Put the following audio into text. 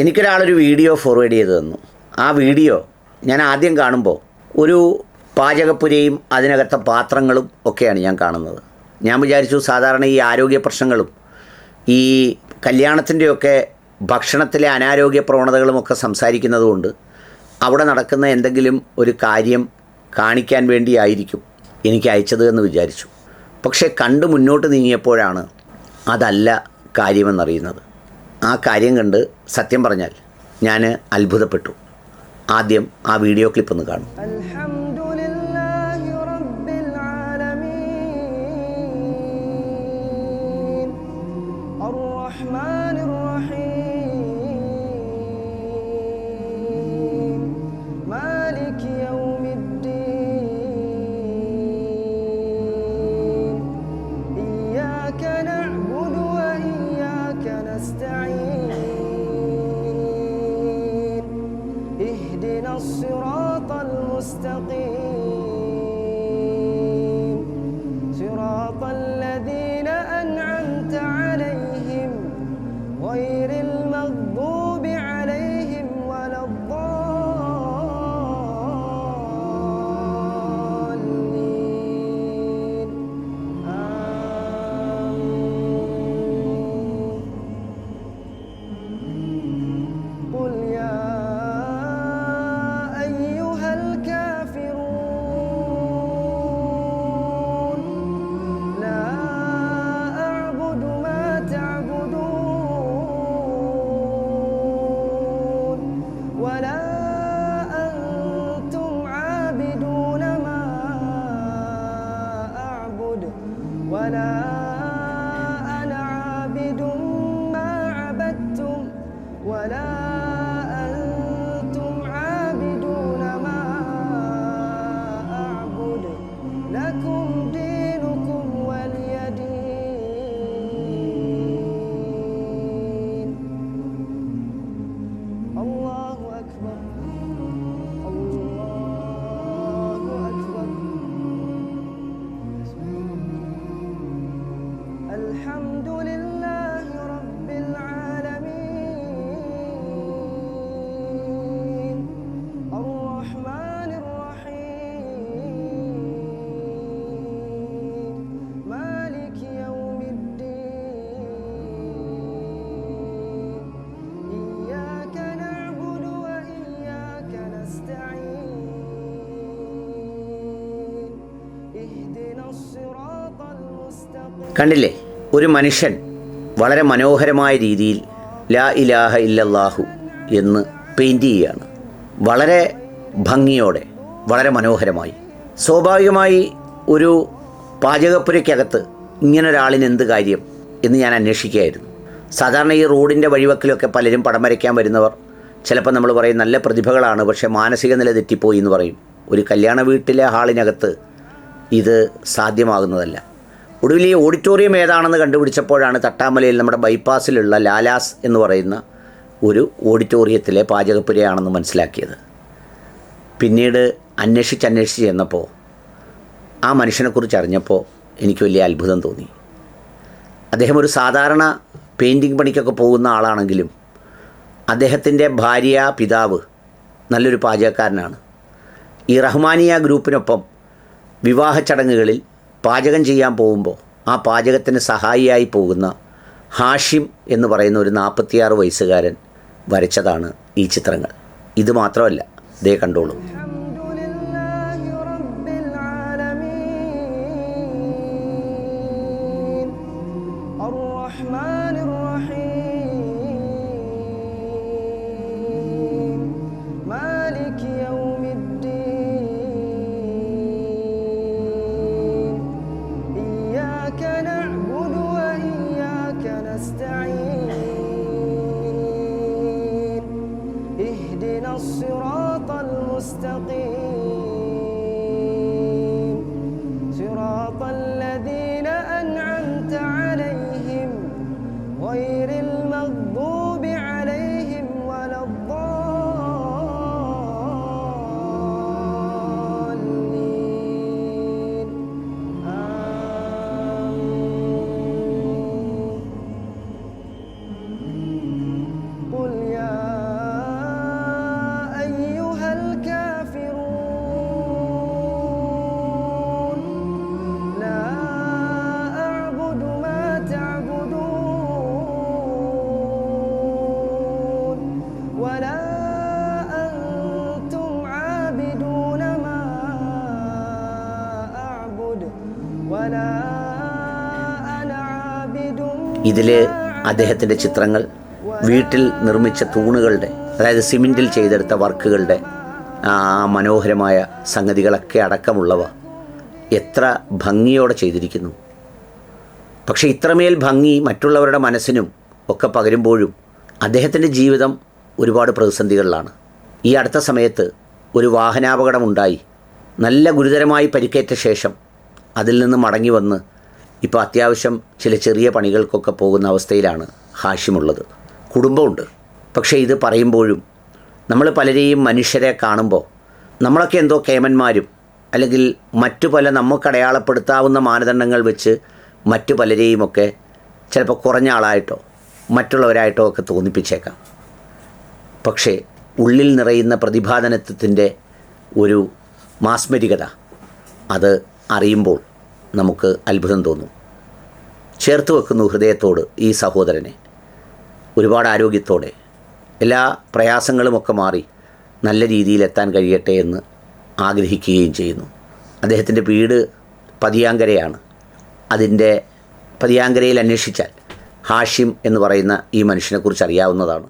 എനിക്കൊരാളൊരു video forward ചെയ്ത് തന്നു. ആ വീഡിയോ ഞാൻ ആദ്യം കാണുമ്പോൾ ഒരു പാചകപ്പുരയും അതിനകത്തെ പാത്രങ്ങളും ഒക്കെയാണ് ഞാൻ കാണുന്നത്. ഞാൻ വിചാരിച്ചു സാധാരണ ഈ ആരോഗ്യ പ്രശ്നങ്ങളും ഈ കല്യാണത്തിന്റെയൊക്കെ ഭക്ഷണത്തിലെ അനാരോഗ്യ പ്രവണതകളുമൊക്കെ സംസാരിക്കുന്നതുകൊണ്ട് അവിടെ നടക്കുന്ന എന്തെങ്കിലും ഒരു കാര്യം കാണിക്കാൻ വേണ്ടിയായിരിക്കും എനിക്ക് അയച്ചത് എന്ന് വിചാരിച്ചു. പക്ഷേ കണ്ട് മുന്നോട്ട് നീങ്ങിയപ്പോഴാണ് അതല്ല കാര്യമെന്നറിയുന്നത്. ആ കാര്യം കണ്ട് സത്യം പറഞ്ഞാൽ ഞാൻ അത്ഭുതപ്പെട്ടു. ആദ്യം ആ വീഡിയോ ക്ലിപ്പ് ഒന്ന് കാണും الصراط المستقيم. ولا കണ്ടില്ലേ? ഒരു മനുഷ്യൻ വളരെ മനോഹരമായ രീതിയിൽ ലാ ഇലാഹ ഇല്ലല്ലാഹു എന്ന് പെയിന്റ് ചെയ്യുകയാണ്. വളരെ ഭംഗിയോടെ വളരെ മനോഹരമായി. സ്വാഭാവികമായി ഒരു പാചകപ്പുരയ്ക്കകത്ത് ഇങ്ങനൊരാളിന് എന്ത് കാര്യം എന്ന് ഞാൻ അന്വേഷിക്കുകയായിരുന്നു. സാധാരണ ഈ റോഡിന്റെ വഴിവക്കിലൊക്കെ പലരും പടം വരയ്ക്കാൻ വരുന്നവർ ചിലപ്പോൾ നമ്മൾ പറയും നല്ല പ്രതിഭകളാണ് പക്ഷേ മാനസിക നില തെറ്റിപ്പോയി എന്ന് പറയും. ഒരു കല്യാണ വീട്ടിലെ ഹാളിനകത്ത് ഇത് സാധ്യമാകുന്നതല്ല. ഒടുവിൽ ഈ ഓഡിറ്റോറിയം ഏതാണെന്ന് കണ്ടുപിടിച്ചപ്പോഴാണ് തട്ടാമലയിൽ നമ്മുടെ ബൈപ്പാസിലുള്ള ലാലാസ് എന്ന് പറയുന്ന ഒരു ഓഡിറ്റോറിയത്തിലെ പാചകപ്പുരയാണെന്ന് മനസ്സിലാക്കിയത്. പിന്നീട് അന്വേഷിച്ചന്വേഷിച്ച് അന്വേഷിച്ച് ചെന്നപ്പോൾ ആ മനുഷ്യനെക്കുറിച്ച് അറിഞ്ഞപ്പോൾ എനിക്ക് വലിയ അത്ഭുതം തോന്നി. അദ്ദേഹം ഒരു സാധാരണ പെയിന്റിങ് പണിക്കൊക്കെ പോകുന്ന ആളാണെങ്കിലും അദ്ദേഹത്തിന്റെ ഭാര്യ പിതാവ് നല്ലൊരു പാചകക്കാരനാണ്. ഈ റഹ്മാനിയ ഗ്രൂപ്പിനൊപ്പം വിവാഹ ചടങ്ങുകളിൽ പാചകം ചെയ്യാൻ പോകുമ്പോൾ ആ പാചകത്തിന് സഹായിയായി പോകുന്ന ഹാഷിം എന്ന് പറയുന്ന ഒരു നാൽപ്പത്തിയാറ് വയസ്സുകാരൻ വരച്ചതാണ് ഈ ചിത്രങ്ങൾ. ഇത് മാത്രമല്ല ദേ കണ്ടോളൂ. ഇതിൽ അദ്ദേഹത്തിന്റെ ചിത്രങ്ങൾ വീട്ടിൽ നിർമ്മിച്ച തൂണുകളുടെ അതായത് സിമെന്റിൽ ചെയ്തെടുത്ത വർക്കുകളുടെ ആ മനോഹരമായ സംഗതികളൊക്കെ അടക്കമുള്ളവ എത്ര ഭംഗിയോടെ ചെയ്തിരിക്കുന്നു. പക്ഷേ ഇത്രമേൽ ഭംഗി മറ്റുള്ളവരുടെ മനസ്സിനും ഒക്കെ പകരുമ്പോഴും അദ്ദേഹത്തിന്റെ ജീവിതം ഒരുപാട് പ്രതിസന്ധികളിലാണ്. ഈ അടുത്ത സമയത്ത് ഒരു വാഹനാപകടമുണ്ടായി. നല്ല ഗുരുതരമായി പരിക്കേറ്റ ശേഷം അതിൽ നിന്ന് മടങ്ങി വന്ന് ഇപ്പോൾ അത്യാവശ്യം ചില ചെറിയ പണികൾക്കൊക്കെ പോകുന്ന അവസ്ഥയിലാണ് ഹാഷിമുള്ളത്. കുടുംബമുണ്ട്. പക്ഷേ ഇത് പറയുമ്പോഴും നമ്മൾ പലരെയും മനുഷ്യരെ കാണുമ്പോൾ നമ്മളൊക്കെ എന്തോ കേമന്മാരും അല്ലെങ്കിൽ മറ്റു പല നമുക്ക് അടയാളപ്പെടുത്താവുന്ന മാനദണ്ഡങ്ങൾ വെച്ച് മറ്റു പലരെയുമൊക്കെ ചിലപ്പോൾ കുറഞ്ഞ ആളായിട്ടോ മറ്റുള്ളവരായിട്ടോ ഒക്കെ തോന്നിപ്പിച്ചേക്കാം. പക്ഷേ ഉള്ളിൽ നിറയുന്ന പ്രതിഭാധനത്വത്തിന്റെ ഒരു മാസ്മരികത അത് അറിയുമ്പോൾ നമുക്ക് അത്ഭുതം തോന്നും. ചേർത്ത് വെക്കുന്നു ഹൃദയത്തോട് ഈ സഹോദരനെ. ഒരുപാട് ആരോഗ്യത്തോടെ. എല്ലാ പ്രയാസങ്ങളുമൊക്കെ മാറി നല്ല രീതിയിൽ എത്താൻ കഴിയട്ടെ എന്ന് ആഗ്രഹിക്കുകയും ചെയ്യുന്നു. അദ്ദേഹത്തിന്റെ വീട് പതിയാങ്കരയാണ്. അതിന്റെ പതിയാങ്കരയിൽ അന്വേഷിച്ചാൽ ഹാഷിം എന്ന് പറയുന്ന ഈ മനുഷ്യനെക്കുറിച്ച് അറിയാവുന്നതാണ്.